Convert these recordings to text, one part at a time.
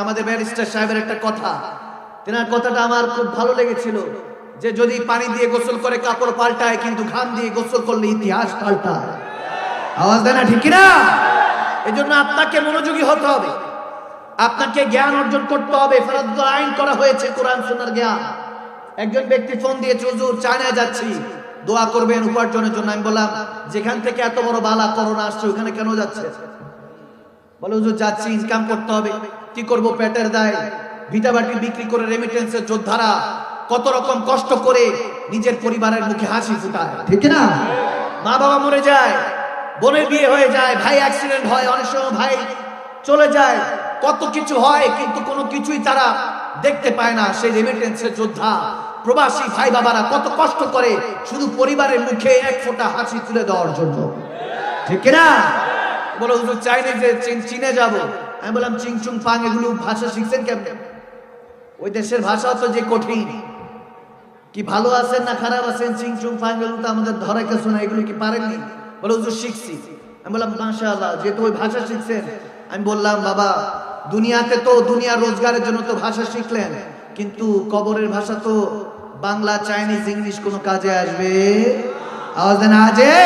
আমাদের ব্যারিস্টার সাহেবের একটা কথা। তেনার কথাটা আমার খুব ভালো লেগেছিল। যে যদি পানি দিয়ে গোসল করে, কাপড় পাল্টায়, কিন্তু ঘাম দিয়ে গোসল করলে ইতিহাস পাল্টায়। আওয়াজ দেয় না ঠিক না এই জন্য আপনাকে মনোযোগী হতে হবে। আপনাকে জ্ঞান অর্জন করতে হবে। ফরাদ্দ আইন করা হয়েছে, কোরআন সোনার জ্ঞান। একজন ব্যক্তি ফোন দিয়েছে, হুজুর, চায়নায় যাচ্ছি। দোয়া করবেন উপার্জনের জন্য। আমি বললাম, যেখান থেকে এত বড় বালা করোনা আসছে, ওখানে কেন যাচ্ছে? বলে, হুজুর, যাচ্ছি ইনকাম করতে হবে। কি করব পেটের দায়? ভিটাবাটি বিক্রি করে রেমিটেন্সের যোদ্ধারা কত রকম কষ্ট করে নিজের পরিবারের মুখে হাসি ফুটায়। ঠিক না মা বাবা মরে যায়, বোনের বিয়ে হয়ে যায়, ভাই অ্যাক্সিডেন্ট হয়, অনেক সময় ভাই চলে যায়। কত কিছু হয়, কিন্তু কোনো কিছুই তারা দেখতে পায় না। সেই রেমিটেন্সের যোদ্ধা, প্রবাসী ভাই বাবারা কত কষ্ট করে শুধু পরিবারের মুখে এক ফোঁটা হাসি তুলে দেওয়ার জন্য। ঠিক না বলো, হুজুর চাইনি যে চীন যাব। আমি বললাম চিংচুং পাং এগুলো ভাষা শিখছেন কেমনে? ওই দেশের ভাষা তো যে কঠিন। কি ভালো আছেন না খারাপ আছেন চিংচুং পাং এগুলো তো আমাদের ধরে কিছু না এগুলো কি পারেননি? বলে, হুজুর, শিখছি। আমি বললাম মাশা আল্লাহ যেহেতু ওই ভাষা শিখছেন। আমি বললাম, বাবা, দুনিয়াতে তো দুনিয়ার রোজগারের জন্য তো ভাষা শিখলেন, কিন্তু কবরের ভাষা তো বাংলা, চাইনিজ, ইংলিশ কোনো কাজে আসবে? আওয়াজ দেন, আজে?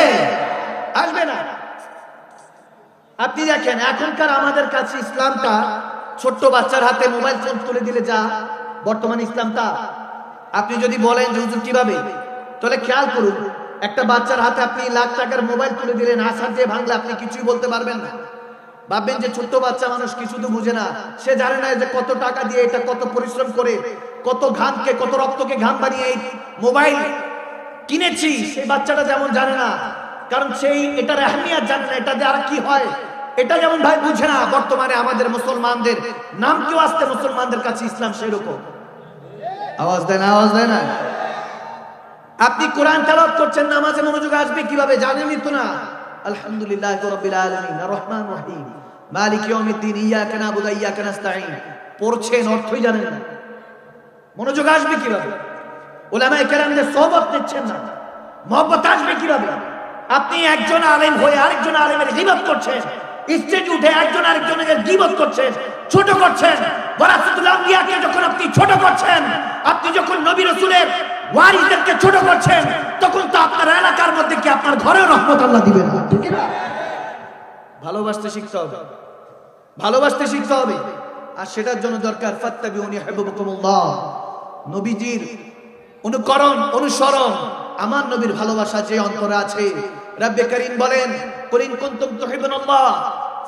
আসবে না। আপনি দেখেন, এখনকার আমাদের কাছে ইসলামটা ছোট্ট বাচ্চার হাতে মোবাইল ফোন তুলে দিলে যা, বর্তমান ইসলামটা। আপনি যদি বলেন যে, হুজুর, কীভাবে? তাহলে খেয়াল করুন, একটা বাচ্চার হাতে আপনি লাখ টাকার মোবাইল তুলে দিলেন আসার যে ভাঙলে আপনি কিছুই বলতে পারবেন না। ভাববেন যে, ছোট্ট বাচ্চা মানুষ কিছু তো বুঝে না। সে জানে না যে, কত টাকা দিয়ে এটা কত পরিশ্রম করে, কত ঘামকে, কত রক্তকে ঘাম বানিয়ে এই মোবাইল কিনেছি। সেই বাচ্চাটা যেমন জানে না, কারণ সেই, এটার আহমিয়াত জানে না, এটা দিয়ে আর কি হয়? এটা যেমন ভাই বুঝে না, বর্তমানে আমাদের মুসলমানদের, নাম কেউ আসতে মুসলমানদের কাছে ইসলাম সেই রকম আওয়াজ দেয় না, আওয়াজ দেয় না? আপনি কোরআন তেলাওয়াত করছেন, নামাজে মনোযোগ আসবে কীভাবে জানেনই তো না। আলহামদুলিল্লাহ রাব্বিল আলামিন আর রহমান রহিম। মালিক ইয়াউমিদ্দিন, ইয়াকা নাবুদু ইয়াকা নাস্তাঈন। পড়ছেন অর্থই জানেন না। মনোযোগ আসবে কীভাবে? ওলামায়ে কেরামদের সোহবত নিচ্ছেন না। মহব্বত আসবে কীভাবে? আপনি একজন আলেম হয়ে আরেকজন আলেমের গিবত করছেন। স্টেজ উঠে একজন আরেকজনের গিবত করছেন, ছোট করছেন। ওয়ারাসাতুল যখন আপনি ছোট করছেন, আপনি যখন নবী রাসূলের ওয়ারিসদেরকে ছোট করছেন, তখন তো আপনার এলাকার মধ্যে কি আপনার ঘরেও রহমত আল্লাহ দিবেন ভালোবাসতে শিখতে হবে। ভালোবাসতে শিখতে হবে। আর সেটার জন্য দরকার, ফাত্তাবিউনি হাবিবুকুমুল্লাহ। নবীজির অনুকরণ, অনুসরণ, আমার নবীর ভালোবাসা যে অন্তরে আছে। রাব্বে করিম বলেন কুলিন কুনতুম তুহিবুনাল্লাহ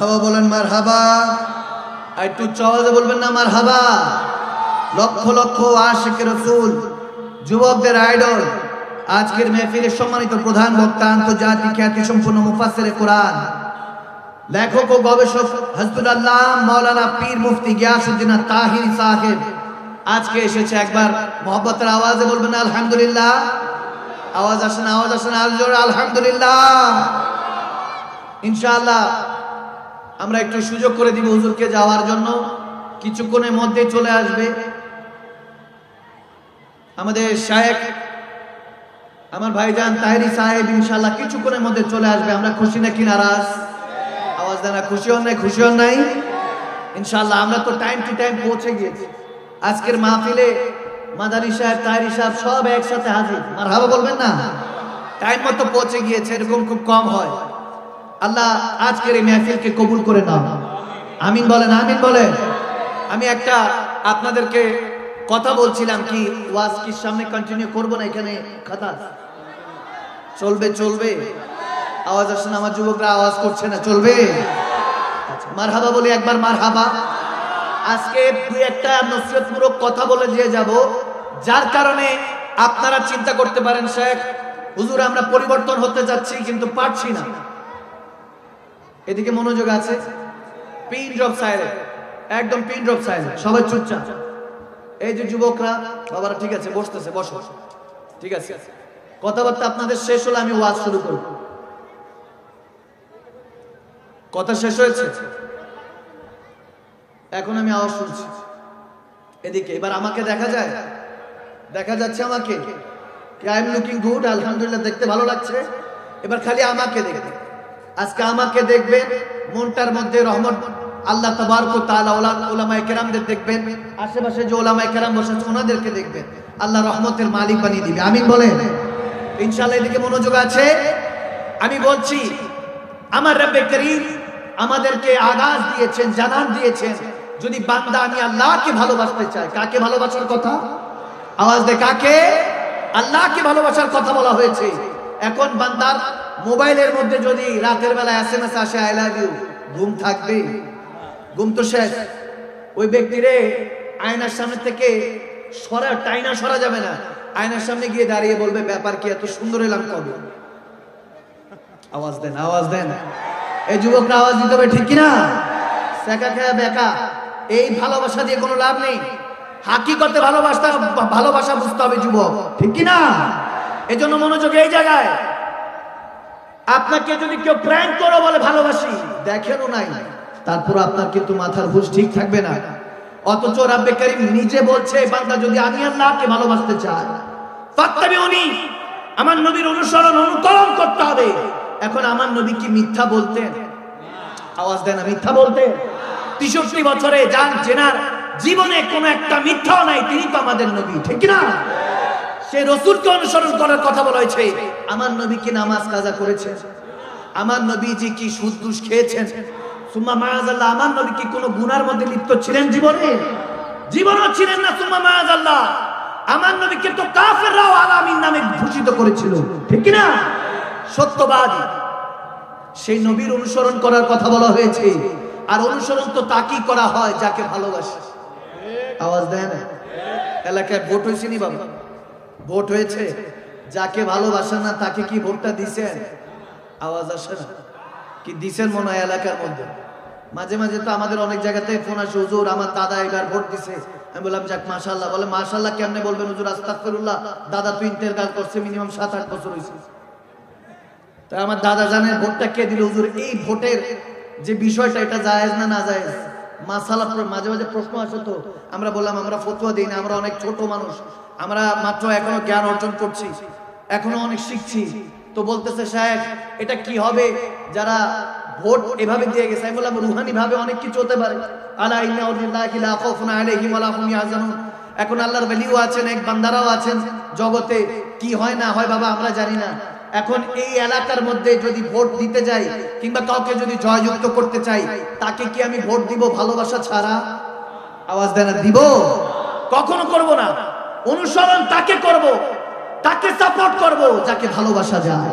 মারহাবা বলেন মারহাবা। আর একটু চওয়াজে বলবেন না মারহাবা। লক্ষ লক্ষ আশিকের রসুল, যুবকদের আইডল, আজকের মেহফিলের সম্মানিত প্রধান বক্তা, আন্তর্জাতিক খ্যাতি সম্পূর্ণ মুফাসসিরে কোরআন, লেখক ও গবেষক হজরতুল আল্লাহ মাওলানা পীর মুফতি গিয়াসউদ্দিন তাহির সাহেব, আজকে এসেছে একবার মোহব্বতের আওয়াজে বলবেন আলহামদুলিল্লাহ। আওয়াজ আসেন আওয়াজ আসেন আলহামদুলিল্লাহ। ইনশাআল্লাহ আমরা একটু সুযোগ করে দিব হুজুরকে যাওয়ার জন্য। কিছুক্ষণের মধ্যে চলে আসবে। আমাদের শায়েক আমার ভাইজান তাহেরি সাহেব ইনশাল্লাহ কিছুক্ষণের মধ্যে চলে আসবে। আমরা খুশি নাকি নারাজ? আওয়াজ দেন খুশি হন নাই? খুশি হন নাই? ইনশাল্লাহ আমরা তো টাইম টু টাইম পৌঁছে গিয়েছি। আজকের মাহফিলে মাদারি সাহেব, তাহেরি সাহেব সব একসাথে হাজির। আর হাবা বলবেন না? টাইম মতো পৌঁছে গিয়েছে, এরকম খুব কম হয়। আল্লাহ আজকের এই মেহফিলকে কবুল করে নাও। আমিন বলেন আমিন বলেন। আমি একটা আপনাদেরকে কথা বলছিলাম কি, ওয়াজ কি সামনে কন্টিনিউ করব না এখানে? খাতা চলবে চলবে। আওয়াজ আসছে না, আমার যুবকরা আওয়াজ করছে না, চলবে। মার হাবা বলি একবার মার হাবা আজকে দুই একটা নসিহতমূলক কথা বলে দিয়ে যাব। যার কারণে আপনারা চিন্তা করতে পারেন, শেখ, হুজুর, আমরা পরিবর্তন হতে যাচ্ছি, কিন্তু পারছি না। এদিকে মনোযোগ আছে। পিন ড্রপ সাইলেন্ট একদম পিন ড্রপ সাইলেন্ট সবাই চুপচাপ। এই যে যুবকরা, বাবারা, ঠিক আছে, বসতেছে, বসো। ঠিক আছে। কথাবার্তা আপনাদের শেষ হলে আমি ওয়াজ শুরু করব। কথা শেষ হয়েছে? এখন আমি আওয়াজ শুনছি। এদিকে, এবার আমাকে দেখা যায়? দেখা যাচ্ছে আমাকে? আই এম লুকিং গুড আলহামদুলিল্লাহ, দেখতে ভালো লাগছে। এবার খালি আমাকে দেখবে। আজকে আমাকে দেখবেন, মনটার মধ্যে রহমত। আল্লাহ তাবারক ওলামায়ে কেরামদের দেখবেন, আশেপাশে যে ওলামায়ে কেরাম বসে ওনাদেরকে দেখবেন। আল্লাহ রহমতের মালিক বানিয়ে দিবে। আমি বলেন। ইনশাআল্লাহ এদিকে মনোযোগ আছে? আমি বলছি, আমার রব্বে করিম আমাদেরকে আগাজ দিয়েছেন, জানান দিয়েছেন। যদি বান্দা আমি আল্লাহকে ভালোবাসতে চাই, কাকে ভালোবাসার কথা? আওয়াজ দে, কাকে? আল্লাহকে ভালোবাসার কথা বলা হয়েছে। এখন বান্দার মোবাইলের মধ্যে যদি রাতের বেলা এসএমএস আসে আই লাভ ইউ ঘুম থাকবে। ঘুম তো শেষ। ওই ব্যক্তিরে আয়নার সামনে থেকে সরা, টাইনা সরা যাবে না। আয়নার সামনে গিয়ে দাঁড়িয়ে বলবে, ব্যাপার কি এত সুন্দর এলাম কবে? আওয়াজ দেন আওয়াজ দেন। এই যুবকরা আওয়াজ দিতে হবে, ঠিক কিনা? সেকা খেয়া বেকা। এই ভালোবাসা দিয়ে কোনো লাভ নেই। হাকিকতে ভালোবাসা ভালোবাসা বুঝতে হবে যুবক, ঠিক কিনা? এজন্য মনোযোগ এই জায়গায়। আপনাকে যদি কেউ প্র্যাঙ্ক করো বলে ভালোবাসি, দেখেনও নাই। তারপর আপনার কিন্তু মাথার হুশ ঠিক থাকবে না। অথচ রাব্বে করিম নিজে বলছে বান্দা যদি আমি আল্লাহকে ভালোবাসতে চাই ফাত্তাবি উনি আমার নবীর অনুসরণ অনুকরণ করতে হবে। এখন আমার নবী কি মিথ্যা বলতেন? আওয়াজ দেন মিথ্যা বলতে তেষট্টি বছরে যান চেনার জীবনে কোনো একটা মিথ্যাও নাই, তিনি তো আমাদের নবী, ঠিক না সে রসুলকে অনুসরণ করার কথা বলা হয়েছে। আমার নবী কি নামাজ কাজা করেছেন? আমার নবীজি কি সুদ খেয়েছেন? সুম্মা মায়াজাল্লাহ আমার নবী কি কোনো গুনার মধ্যে লিপ্ত ছিলেন জীবনে? জীবনও ছিলেন না সুম্মা মায়াজাল্লাহ আমার নবীকে তো কাফেররাও আলামিন নামে ভূষিত করেছিল। ঠিক কি না সত্যবাদী। সেই নবীর অনুসরণ করার কথা বলা হয়েছে। আর অনুসরণ তো তাকেই করা হয় যাকে ভালোবাসে। আওয়াজ দেয় না? এলাকায় ভোট হয়েছে নি বাবা? ভোট হয়েছে? যাকে ভালোবাসে না, তাকে কি ভোটটা দিছেন? আওয়াজ আসে না। কি দিছেন মনে হয় এলাকার মধ্যে? মাঝে মাঝে তো আমাদের অনেক জায়গাতে ফোন আসে, হুজুর, আমার দাদা এবার ভোট দিছে। আমি বললাম, যাক মাশাল্লাহ বলে মাশাল্লাহ কেমনে বলবেন হুজুর? আস্তাগফিরুল্লাহ, দাদা তো ইন্তেরকাল করছে মিনিমাম সাত আট বছর হয়েছে তাই আমার দাদা জানেন ভোটটা কে দিল হুজুর? এই ভোটের যে বিষয়টা, এটা জায়েজ না না জায়েজ? মাসালা মাঝে মাঝে প্রশ্ন আসে তো। আমরা বললাম, আমরা ফতুয়া দিই না, আমরা অনেক ছোট মানুষ। আমরা মাত্র এখনও জ্ঞান অর্জন করছি। এখনও অনেক শিখছি। তো বলতেছে সাহেব এটা কি হবে? যারা ভোট এভাবে দিয়ে গেছে আমি বললাম রুহানি ভাবে অনেক কিছু হতে পারে। আলা ইন্না উলিল্লাহি লা খাউফুন আলাইহিম ওয়া লা এখন আল্লাহর ওলিও আছেন, এক বান্দারাও আছেন, জগতে কি হয় না হয় বাবা আমরা জানি না। এখন এই এলাকার মধ্যে যদি ভোট দিতে যাই, কিংবা কাউকে যদি জয়যুক্ত করতে চাই, তাকে কি আমি ভোট দিব ভালোবাসা ছাড়া? আওয়াজ দেন দিব? কখনো করব না। অনুসরণ তাকে করব। তাকে সাপোর্ট করব যাকে ভালোবাসা যায়।